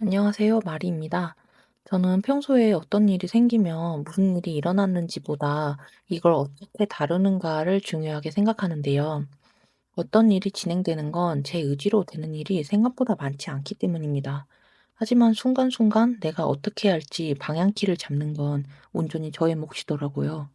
안녕하세요. 마리입니다. 저는 평소에 어떤 일이 생기면 무슨 일이 일어났는지보다 이걸 어떻게 다루는가를 중요하게 생각하는데요. 어떤 일이 진행되는 건 제 의지로 되는 일이 생각보다 많지 않기 때문입니다. 하지만 순간순간 내가 어떻게 할지 방향키를 잡는 건 온전히 저의 몫이더라고요.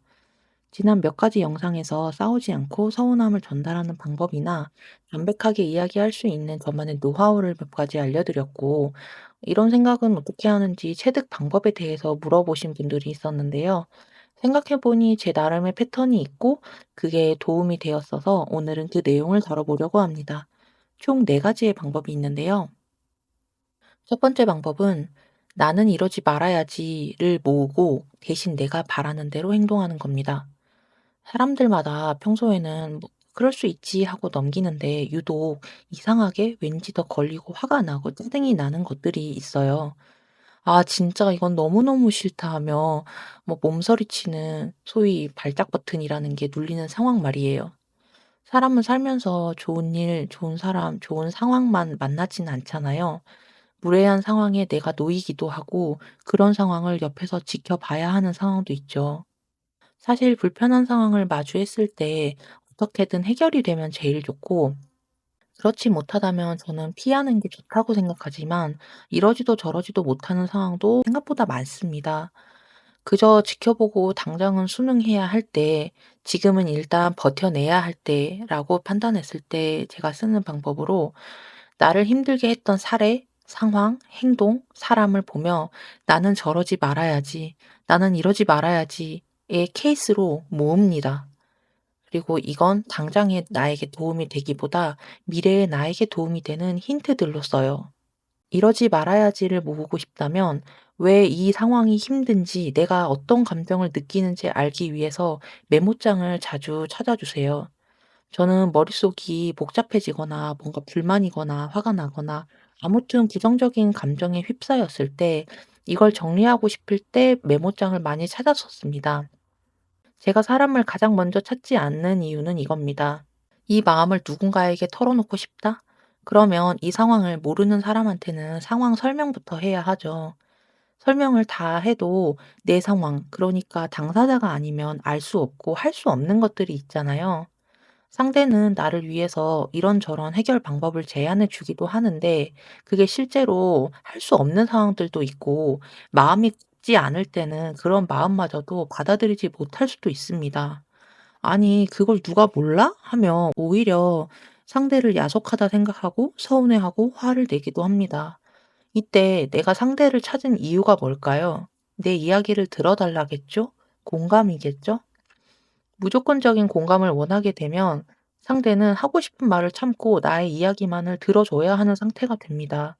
지난 몇 가지 영상에서 싸우지 않고 서운함을 전달하는 방법이나 담백하게 이야기할 수 있는 저만의 노하우를 몇 가지 알려드렸고, 이런 생각은 어떻게 하는지 체득 방법에 대해서 물어보신 분들이 있었는데요. 생각해보니 제 나름의 패턴이 있고, 그게 도움이 되었어서 오늘은 그 내용을 다뤄보려고 합니다. 총 네 가지의 방법이 있는데요. 첫 번째 방법은 나는 이러지 말아야지를 모으고 대신 내가 바라는 대로 행동하는 겁니다. 사람들마다 평소에는 뭐" 그럴 수 있지." 하고 넘기는데 유독 이상하게 왠지 더 걸리고 화가 나고 짜증이 나는 것들이 있어요. '아 진짜 이건 너무너무 싫다.' 하며 뭐 몸서리치는 소위 발작 버튼이라는 게 눌리는 상황 말이에요. 사람은 살면서 좋은 일, 좋은 사람, 좋은 상황만 만나지는 않잖아요. 무례한 상황에 내가 놓이기도 하고 그런 상황을 옆에서 지켜봐야 하는 상황도 있죠. 사실 불편한 상황을 마주했을 때 어떻게든 해결이 되면 제일 좋고, 그렇지 못하다면 저는 피하는 게 좋다고 생각하지만, 이러지도 저러지도 못하는 상황도 생각보다 많습니다. 그저 지켜보고 당장은 순응해야 할 때, 지금은 일단 버텨내야 할 때라고 판단했을 때 제가 쓰는 방법으로 나를 힘들게 했던 사례, 상황, 행동, 사람을 보며 나는 저러지 말아야지, 나는 이러지 말아야지의 케이스로 모읍니다. 그리고 이건 당장의 나에게 도움이 되기보다 미래의 나에게 도움이 되는 힌트들로 써요. 이러지 말아야지를 모으고 싶다면 왜 이 상황이 힘든지 내가 어떤 감정을 느끼는지 알기 위해서 메모장을 자주 찾아주세요. 저는 머릿속이 복잡해지거나 뭔가 불만이거나 화가 나거나 아무튼 부정적인 감정에 휩싸였을 때 이걸 정리하고 싶을 때 메모장을 많이 찾았었습니다. 제가 사람을 가장 먼저 찾지 않는 이유는 이겁니다. 이 마음을 누군가에게 털어놓고 싶다? 그러면 이 상황을 모르는 사람한테는 상황 설명부터 해야 하죠. 설명을 다 해도 내 상황, 그러니까 당사자가 아니면 알 수 없고 할 수 없는 것들이 있잖아요. 상대는 나를 위해서 이런저런 해결 방법을 제안해 주기도 하는데 그게 실제로 할 수 없는 상황들도 있고 마음이 굳지 않을 때는 그런 마음마저도 받아들이지 못할 수도 있습니다. 아니, 그걸 누가 몰라? 하며 오히려 상대를 야속하다 생각하고 서운해하고 화를 내기도 합니다. 이때 내가 상대를 찾은 이유가 뭘까요? 내 이야기를 들어달라겠죠? 공감이겠죠? 무조건적인 공감을 원하게 되면 상대는 하고 싶은 말을 참고 나의 이야기만을 들어줘야 하는 상태가 됩니다.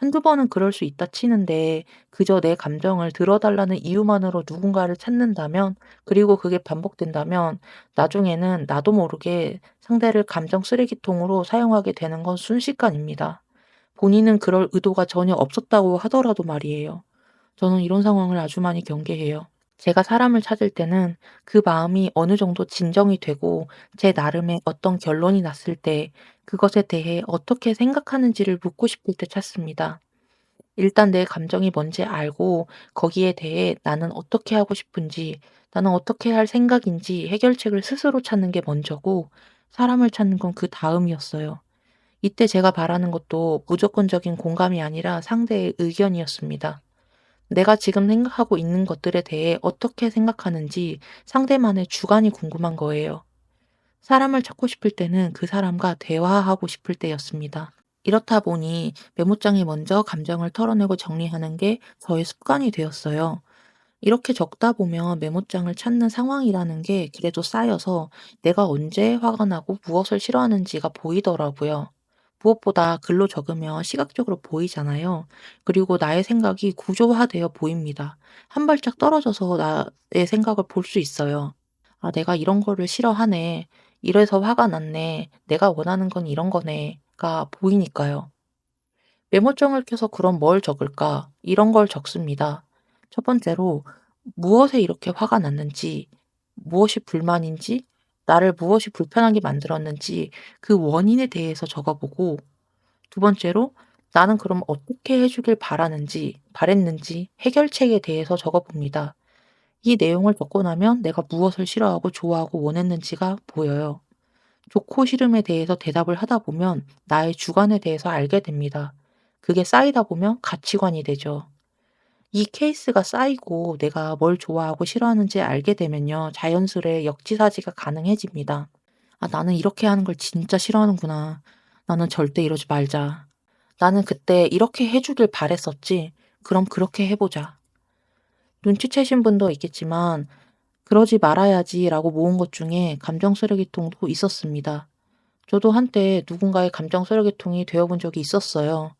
한두 번은 그럴 수 있다 치는데 그저 내 감정을 들어달라는 이유만으로 누군가를 찾는다면 그리고 그게 반복된다면 나중에는 나도 모르게 상대를 감정 쓰레기통으로 사용하게 되는 건 순식간입니다. 본인은 그럴 의도가 전혀 없었다고 하더라도 말이에요. 저는 이런 상황을 아주 많이 경계해요. 제가 사람을 찾을 때는 그 마음이 어느 정도 진정이 되고 제 나름의 어떤 결론이 났을 때 그것에 대해 어떻게 생각하는지를 묻고 싶을 때 찾습니다. 일단 내 감정이 뭔지 알고 거기에 대해 나는 어떻게 하고 싶은지, 나는 어떻게 할 생각인지 해결책을 스스로 찾는 게 먼저고 사람을 찾는 건 그 다음이었어요. 이때 제가 바라는 것도 무조건적인 공감이 아니라 상대의 의견이었습니다. 내가 지금 생각하고 있는 것들에 대해 어떻게 생각하는지 상대만의 주관이 궁금한 거예요. 사람을 찾고 싶을 때는 그 사람과 대화하고 싶을 때였습니다. 이렇다 보니 메모장에 먼저 감정을 털어내고 정리하는 게 저의 습관이 되었어요. 이렇게 적다 보면 메모장을 찾는 상황이라는 게 그래도 쌓여서 내가 언제 화가 나고 무엇을 싫어하는지가 보이더라고요. 무엇보다 글로 적으면 시각적으로 보이잖아요. 그리고 나의 생각이 구조화되어 보입니다. 한 발짝 떨어져서 나의 생각을 볼 수 있어요. 아, 내가 이런 거를 싫어하네. 이래서 화가 났네. 내가 원하는 건 이런 거네.가 보이니까요. 메모장을 켜서 그럼 뭘 적을까? 이런 걸 적습니다. 첫 번째로 무엇에 이렇게 화가 났는지, 무엇이 불만인지, 나를 무엇이 불편하게 만들었는지 그 원인에 대해서 적어보고, 두 번째로 나는 그럼 어떻게 해 주길 바라는지, 바랬는지 해결책에 대해서 적어봅니다. 이 내용을 적고 나면 내가 무엇을 싫어하고 좋아하고 원했는지가 보여요. 좋고 싫음에 대해서 대답을 하다 보면 나의 주관에 대해서 알게 됩니다. 그게 쌓이다 보면 가치관이 되죠. 이 케이스가 쌓이고 내가 뭘 좋아하고 싫어하는지 알게 되면요. 자연스레 역지사지가 가능해집니다. 아, 나는 이렇게 하는 걸 진짜 싫어하는구나. 나는 절대 이러지 말자. 나는 그때 이렇게 해 주길 바랬었지. 그럼 그렇게 해 보자. 눈치채신 분도 있겠지만, 그러지 말아야지라고 모은 것 중에 감정 쓰레기통도 있었습니다. 저도 한때 누군가의 감정 쓰레기통이 되어 본 적이 있었어요.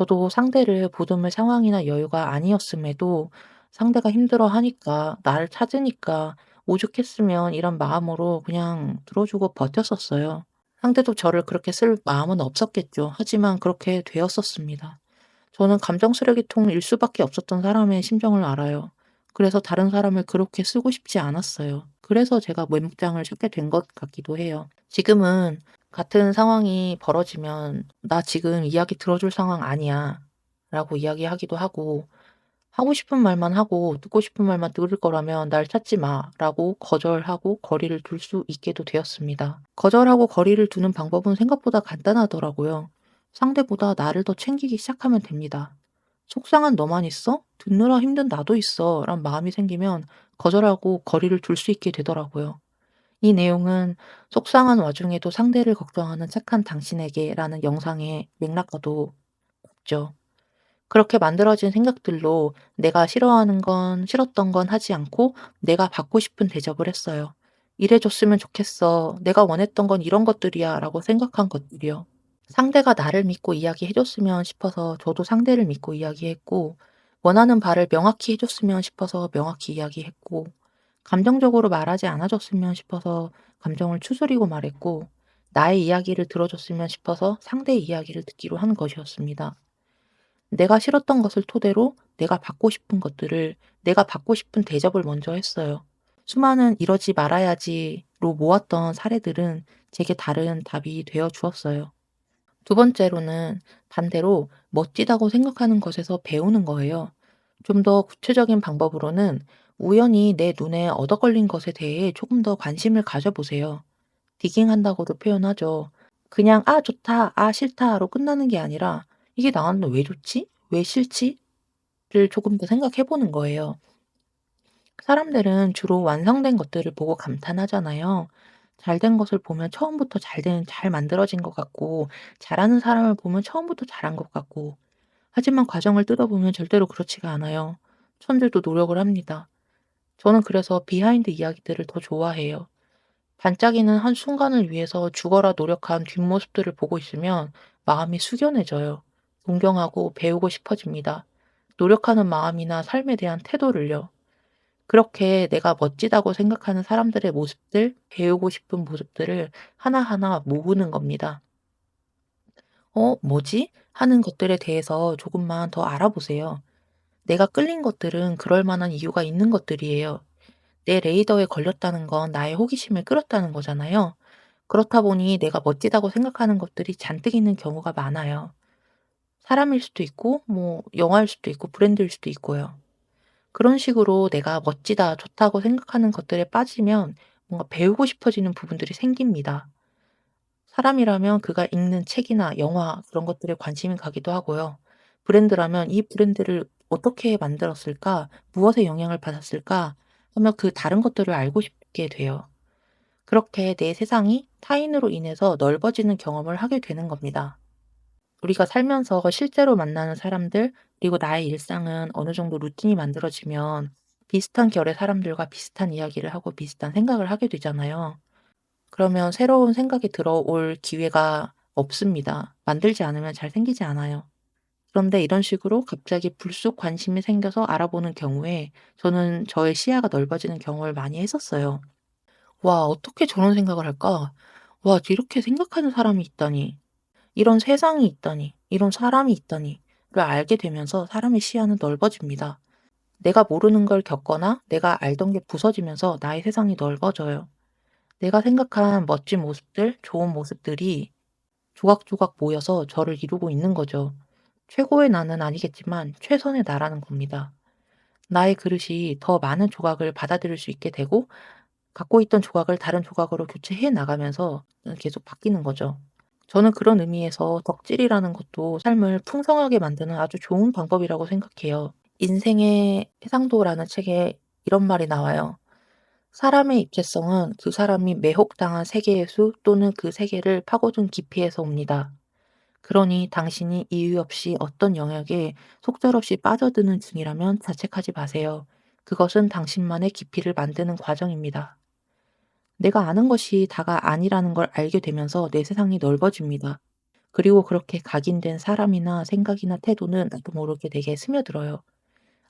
저도 상대를 보듬을 상황이나 여유가 아니었음에도 상대가 힘들어 하니까, 나를 찾으니까 오죽했으면 이런 마음으로 그냥 들어주고 버텼었어요. 상대도 저를 그렇게 쓸 마음은 없었겠죠. 하지만 그렇게 되었었습니다. 저는 감정 쓰레기통일 수밖에 없었던 사람의 심정을 알아요. 그래서 다른 사람을 그렇게 쓰고 싶지 않았어요. 그래서 제가 메모장을 찾게 된 것 같기도 해요. 지금은 같은 상황이 벌어지면 나 지금 이야기 들어줄 상황 아니야. 라고 이야기하기도 하고 하고 싶은 말만 하고 듣고 싶은 말만 들을 거라면 날 찾지 마. 라고 거절하고 거리를 둘 수 있게도 되었습니다. 거절하고 거리를 두는 방법은 생각보다 간단하더라고요. 상대보다 나를 더 챙기기 시작하면 됩니다. 속상한 너만 있어? 듣느라 힘든 나도 있어. 란 마음이 생기면 거절하고 거리를 둘 수 있게 되더라고요. 이 내용은 속상한 와중에도 상대를 걱정하는 착한 당신에게 라는 영상의 맥락과도 같죠. 그렇게 만들어진 생각들로 내가 싫어하는 건 싫었던 건 하지 않고 내가 받고 싶은 대접을 했어요. 이래줬으면 좋겠어. 내가 원했던 건 이런 것들이야. 라고 생각한 것들이요. 상대가 나를 믿고 이야기해 줬으면 싶어서 저도 상대를 믿고 이야기했고, 원하는 바를 명확히 해 줬으면 싶어서 명확히 이야기했고, 감정적으로 말하지 않아 줬으면 싶어서 감정을 추스리고 말했고, 나의 이야기를 들어줬으면 싶어서 상대의 이야기를 듣기로 한 것이었습니다. 내가 싫었던 것을 토대로 내가 받고 싶은 것들을 내가 받고 싶은 대접을 먼저 했어요. 수많은 이러지 말아야지로 모았던 사례들은 제게 다른 답이 되어 주었어요. 두 번째로는 반대로 멋지다고 생각하는 것에서 배우는 거예요. 좀 더 구체적인 방법으로는 우연히 내 눈에 얻어 걸린 것에 대해 조금 더 관심을 가져보세요. 디깅한다고도 표현하죠. 그냥 아, 좋다, 아, 싫다로 끝나는 게 아니라 이게 나한테 왜 좋지? 왜 싫지?를 조금 더 생각해 보는 거예요. 사람들은 주로 완성된 것들을 보고 감탄하잖아요. 잘 된 것을 보면 처음부터 잘 된, 잘 만들어진 것 같고, 잘하는 사람을 보면 처음부터 잘한 것 같고, 하지만 과정을 뜯어보면 절대로 그렇지가 않아요. 천재도 노력을 합니다. 저는 그래서 비하인드 이야기들을 더 좋아해요. 반짝이는 한 순간을 위해서 죽어라 노력한 뒷모습들을 보고 있으면 마음이 숙연해져요. 존경하고 배우고 싶어집니다. 노력하는 마음이나 삶에 대한 태도를요. 그렇게 내가 멋지다고 생각하는 사람들의 모습들, 배우고 싶은 모습들을 하나하나 모으는 겁니다. 어, 뭐지? 하는 것들에 대해서 조금만 더 알아보세요. 내가 끌린 것들은 그럴 만한 이유가 있는 것들이에요. 내 레이더에 걸렸다는 건 나의 호기심을 끌었다는 거잖아요. 그렇다 보니 내가 멋지다고 생각하는 것들이 잔뜩 있는 경우가 많아요. 사람일 수도 있고, 뭐, 영화일 수도 있고, 브랜드일 수도 있고요. 그런 식으로 내가 멋지다, 좋다고 생각하는 것들에 빠지면 뭔가 배우고 싶어지는 부분들이 생깁니다. 사람이라면 그가 읽는 책이나 영화, 그런 것들에 관심이 가기도 하고요. 브랜드라면 이 브랜드를 어떻게 만들었을까? 무엇에 영향을 받았을까? 하며 그 다른 것들을 알고 싶게 돼요. 그렇게 내 세상이 타인으로 인해서 넓어지는 경험을 하게 되는 겁니다. 우리가 살면서 실제로 만나는 사람들, 그리고 나의 일상은 어느 정도 루틴이 만들어지면 비슷한 결의 사람들과 비슷한 이야기를 하고 비슷한 생각을 하게 되잖아요. 그러면 새로운 생각이 들어올 기회가 없습니다. 만들지 않으면 잘 생기지 않아요. 그런데 이런 식으로 갑자기 불쑥 관심이 생겨서 알아보는 경우에 저는 저의 시야가 넓어지는 경험을 많이 했었어요. 와, 어떻게 저런 생각을 할까? 와, 이렇게 생각하는 사람이 있다니. 이런 세상이 있다니, 이런 사람이 있다니를 알게 되면서 사람의 시야는 넓어집니다. 내가 모르는 걸 겪거나 내가 알던 게 부서지면서 나의 세상이 넓어져요. 내가 생각한 멋진 모습들, 좋은 모습들이 조각조각 모여서 저를 이루고 있는 거죠. 최고의 나는 아니겠지만 최선의 나라는 겁니다. 나의 그릇이 더 많은 조각을 받아들일 수 있게 되고 갖고 있던 조각을 다른 조각으로 교체해 나가면서 계속 바뀌는 거죠. 저는 그런 의미에서 덕질이라는 것도 삶을 풍성하게 만드는 아주 좋은 방법이라고 생각해요. 인생의 해상도라는 책에 이런 말이 나와요. 사람의 입체성은 그 사람이 매혹당한 세계의 수 또는 그 세계를 파고든 깊이에서 옵니다. 그러니 당신이 이유 없이 어떤 영역에 속절없이 빠져드는 중이라면 자책하지 마세요. 그것은 당신만의 깊이를 만드는 과정입니다. 내가 아는 것이 다가 아니라는 걸 알게 되면서 내 세상이 넓어집니다. 그리고 그렇게 각인된 사람이나 생각이나 태도는 나도 모르게 내게 스며들어요.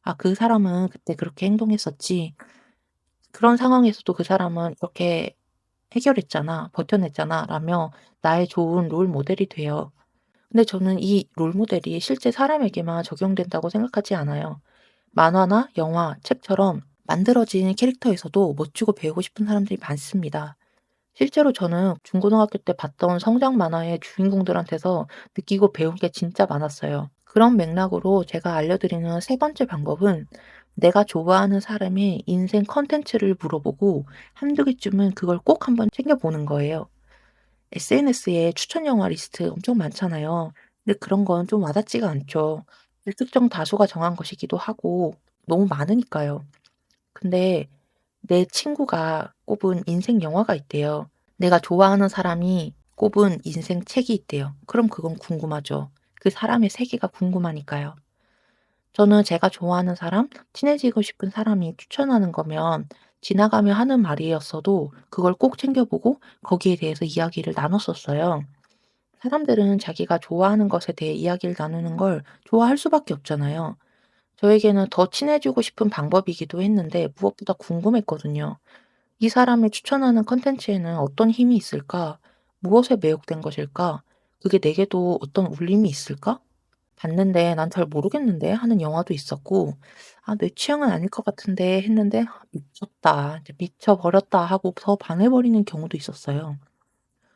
아, 그 사람은 그때 그렇게 행동했었지. 그런 상황에서도 그 사람은 이렇게 해결했잖아, 버텨냈잖아, 라며 나의 좋은 롤 모델이 돼요. 근데 저는 이 롤 모델이 실제 사람에게만 적용된다고 생각하지 않아요. 만화나 영화, 책처럼 만들어진 캐릭터에서도 멋지고 배우고 싶은 사람들이 많습니다. 실제로 저는 중고등학교 때 봤던 성장 만화의 주인공들한테서 느끼고 배운 게 진짜 많았어요. 그런 맥락으로 제가 알려드리는 세 번째 방법은 내가 좋아하는 사람의 인생 컨텐츠를 물어보고 한두 개쯤은 그걸 꼭 한번 챙겨보는 거예요. SNS에 추천 영화 리스트 엄청 많잖아요. 근데 그런 건 좀 와닿지가 않죠. 불특정 다수가 정한 것이기도 하고 너무 많으니까요. 근데 내 친구가 꼽은 인생 영화가 있대요. 내가 좋아하는 사람이 꼽은 인생 책이 있대요. 그럼 그건 궁금하죠. 그 사람의 세계가 궁금하니까요. 저는 제가 좋아하는 사람, 친해지고 싶은 사람이 추천하는 거면 지나가며 하는 말이었어도 그걸 꼭 챙겨보고 거기에 대해서 이야기를 나눴었어요. 사람들은 자기가 좋아하는 것에 대해 이야기를 나누는 걸 좋아할 수밖에 없잖아요. 저에게는 더 친해지고 싶은 방법이기도 했는데 무엇보다 궁금했거든요. 이 사람이 추천하는 컨텐츠에는 어떤 힘이 있을까? 무엇에 매혹된 것일까? 그게 내게도 어떤 울림이 있을까? 봤는데 '난 잘 모르겠는데.' 하는 영화도 있었고 '아 내 취향은 아닐 것 같은데.' 했는데 '미쳤다. 이제 미쳐 버렸다.' 하고 더 반해 버리는 경우도 있었어요.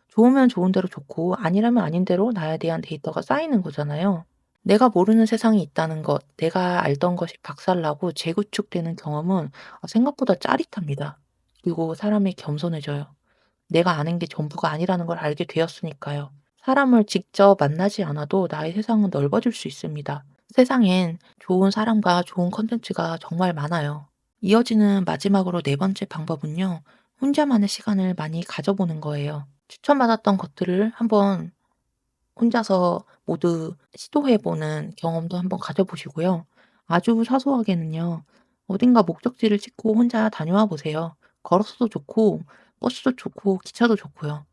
좋으면 좋은 대로 좋고 아니라면 아닌 대로 나에 대한 데이터가 쌓이는 거잖아요. 내가 모르는 세상이 있다는 것, 내가 알던 것이 박살나고 재구축되는 경험은 아 생각보다 짜릿합니다. 그리고 사람이 겸손해져요. 내가 아는 게 전부가 아니라는 걸 알게 되었으니까요. 사람을 직접 만나지 않아도 나의 세상은 넓어질 수 있습니다. 세상엔 좋은 사람과 좋은 컨텐츠가 정말 많아요. 이어지는 마지막으로 네 번째 방법은요. 혼자만의 시간을 많이 가져보는 거예요. 추천받았던 것들을 한번 혼자서 모두 시도해보는 경험도 한번 가져보시고요. 아주 사소하게는요. 어딘가 목적지를 찍고 혼자 다녀와 보세요. 걸어서도 좋고, 버스도 좋고, 기차도 좋고요.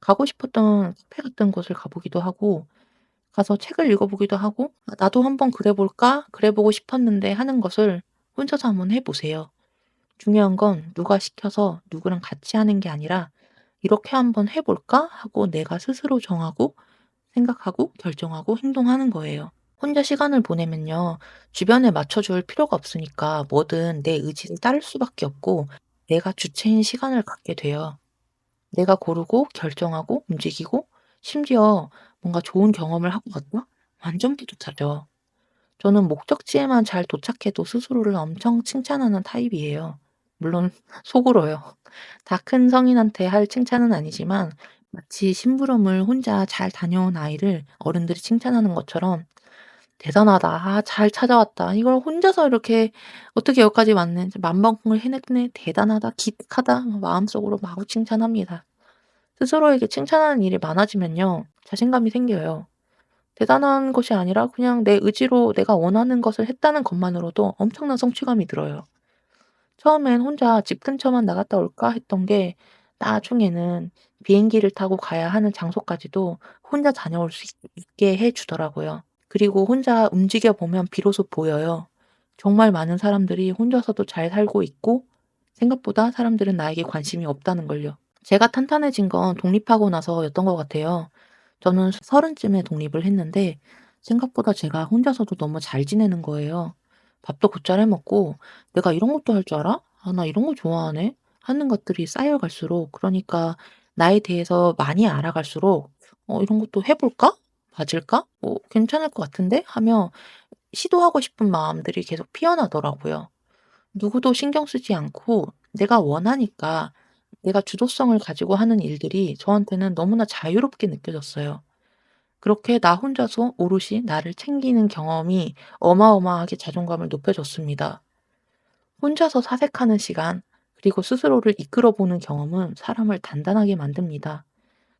가고 싶었던 카페 같은 곳을 가보기도 하고, 가서 책을 읽어보기도 하고, '아 나도 한번 그래 볼까? 그래 보고 싶었는데.' 하는 것을 혼자서 한번 해 보세요. 중요한 건 누가 시켜서 누구랑 같이 하는 게 아니라 '이렇게 한번 해 볼까?' 하고 내가 스스로 정하고 생각하고 결정하고 행동하는 거예요. 혼자 시간을 보내면요. 주변에 맞춰줄 필요가 없으니까 뭐든 내 의지를 따를 수밖에 없고 내가 주체인 시간을 갖게 돼요. 내가 고르고 결정하고 움직이고 심지어 뭔가 좋은 경험을 하고 갔다? 완전 뿌듯하죠. 저는 목적지에만 잘 도착해도 스스로를 엄청 칭찬하는 타입이에요. 물론 속으로요. 다 큰 성인한테 할 칭찬은 아니지만 마치 심부름을 혼자 잘 다녀온 아이를 어른들이 칭찬하는 것처럼 "대단하다. 아 잘 찾아왔다. 이걸 혼자서 이렇게 어떻게 여기까지 왔네. 만방콩을 해냈네. 대단하다. 기특하다." 마음속으로 마구 칭찬합니다. 스스로에게 칭찬하는 일이 많아지면요. 자신감이 생겨요. 대단한 것이 아니라 그냥 내 의지로 내가 원하는 것을 했다는 것만으로도 엄청난 성취감이 들어요. 처음엔 혼자 집 근처만 나갔다 올까 했던 게 나중에는 비행기를 타고 가야 하는 장소까지도 혼자 다녀올 수 있 있게 해 주더라고요. 그리고 혼자 움직여 보면 비로소 보여요. 정말 많은 사람들이 혼자서도 잘 살고 있고 생각보다 사람들은 나에게 관심이 없다는 걸요. 제가 탄탄해진 건 독립하고 나서였던 것 같아요. 저는 서른쯤에 독립을 했는데 생각보다 제가 혼자서도 너무 잘 지내는 거예요. 밥도 곧잘 해 먹고 '내가 이런 것도 할 줄 알아? 아 나 이런 거 좋아하네.' 하는 것들이 쌓여갈수록 그러니까 나에 대해서 많이 알아갈수록 '어 이런 것도 해 볼까?' 맞을까? 뭐 괜찮을 것 같은데?' 하며 시도하고 싶은 마음들이 계속 피어나더라고요. 누구도 신경 쓰지 않고 내가 원하니까 내가 주도성을 가지고 하는 일들이 저한테는 너무나 자유롭게 느껴졌어요. 그렇게 나 혼자서 오롯이 나를 챙기는 경험이 어마어마하게 자존감을 높여 줬습니다. 혼자서 사색하는 시간, 그리고 스스로를 이끌어 보는 경험은 사람을 단단하게 만듭니다.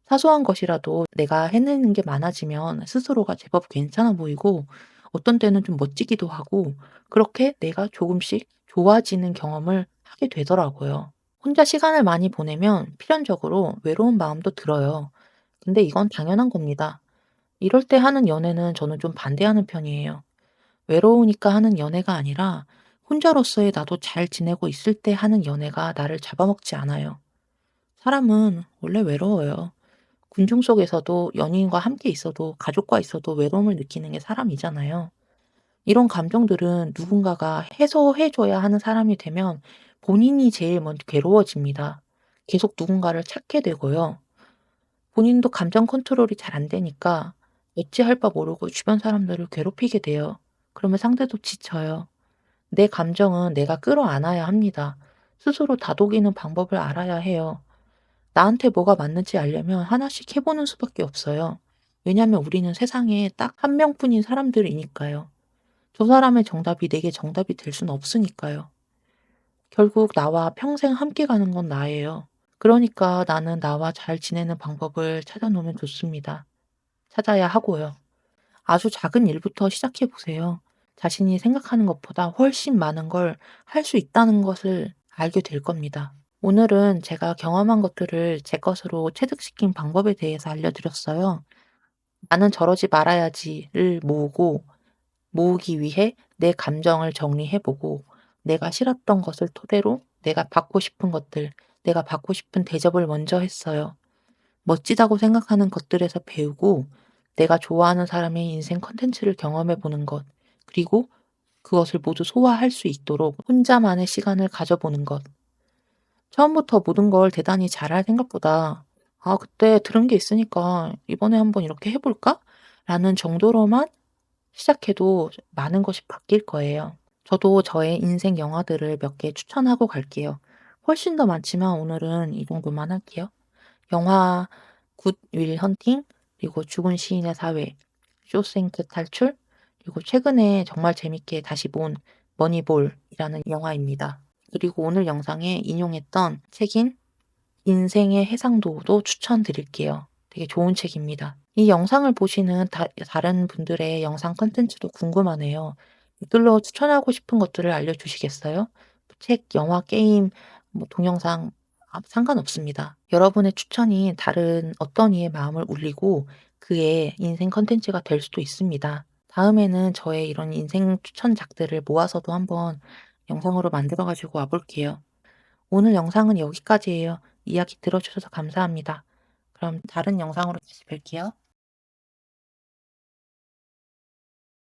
사소한 것이라도 내가 해내는 게 많아지면 스스로가 제법 괜찮아 보이고 어떤 때는 좀 멋지기도 하고 그렇게 내가 조금씩 좋아지는 경험을 하게 되더라고요. 혼자 시간을 많이 보내면 필연적으로 외로운 마음도 들어요. 근데 이건 당연한 겁니다. 이럴 때 하는 연애는 저는 좀 반대하는 편이에요. 외로우니까 하는 연애가 아니라 혼자로서의 나도 잘 지내고 있을 때 하는 연애가 나를 잡아먹지 않아요. 사람은 원래 외로워요. 군중 속에서도 연인과 함께 있어도 가족과 있어도 외로움을 느끼는 게 사람이잖아요. 이런 감정들은 누군가가 해소해 줘야 하는 사람이 되면 본인이 제일 먼저 괴로워집니다. 계속 누군가를 찾게 되고요. 본인도 감정 컨트롤이 잘 안 되니까 어찌할 바 모르고 주변 사람들을 괴롭히게 돼요. 그러면 상대도 지쳐요. 내 감정은 내가 끌어안아야 합니다. 스스로 다독이는 방법을 알아야 해요. 나한테 뭐가 맞는지 알려면 하나씩 해보는 수밖에 없어요. 왜냐하면 우리는 세상에 딱 한 명뿐인 사람들이니까요. 저 사람의 정답이 내게 정답이 될 수는 없으니까요. 결국 나와 평생 함께 가는 건 나예요. 그러니까 나는 나와 잘 지내는 방법을 찾아놓으면 좋습니다. 찾아야 하고요. 아주 작은 일부터 시작해 보세요. 자신이 생각하는 것보다 훨씬 많은 걸 할 수 있다는 것을 알게 될 겁니다. 오늘은 제가 경험한 것들을 제 것으로 체득시킨 방법에 대해서 알려드렸어요. 나는 저러지 말아야지를 모으고 모으기 위해 내 감정을 정리해보고 내가 싫었던 것을 토대로 내가 받고 싶은 것들, 내가 받고 싶은 대접을 먼저 했어요. 멋지다고 생각하는 것들에서 배우고 내가 좋아하는 사람의 인생 컨텐츠를 경험해 보는 것, 그리고 그것을 모두 소화할 수 있도록 혼자만의 시간을 가져보는 것. 처음부터 모든 걸 대단히 잘할 생각보다 아, 그때 들은 게 있으니까 이번에 한번 이렇게 해볼까? 라는 정도로만 시작해도 많은 것이 바뀔 거예요. 저도 저의 인생 영화들을 몇 개 추천하고 갈게요. 훨씬 더 많지만 오늘은 이 정도만 할게요. 영화 굿 윌 헌팅, 그리고 죽은 시인의 사회, 쇼생크 탈출, 그리고 최근에 정말 재밌게 다시 본 머니볼이라는 영화입니다. 그리고 오늘 영상에 인용했던 책인 인생의 해상도도 추천드릴게요. 되게 좋은 책입니다. 이 영상을 보시는 다, 다른 분들의 영상 컨텐츠도 궁금하네요. 댓글로 추천하고 싶은 것들을 알려주시겠어요? 책, 영화, 게임, 뭐 동영상 아, 상관없습니다. 여러분의 추천이 다른 어떤 이의 마음을 울리고 그의 인생 컨텐츠가 될 수도 있습니다. 다음에는 저의 이런 인생 추천작들을 모아서도 한번 영상으로 만들어 가지고 와 볼게요. 오늘 영상은 여기까지예요. 이야기 들어 주셔서 감사합니다. 그럼 다른 영상으로 다시 뵐게요.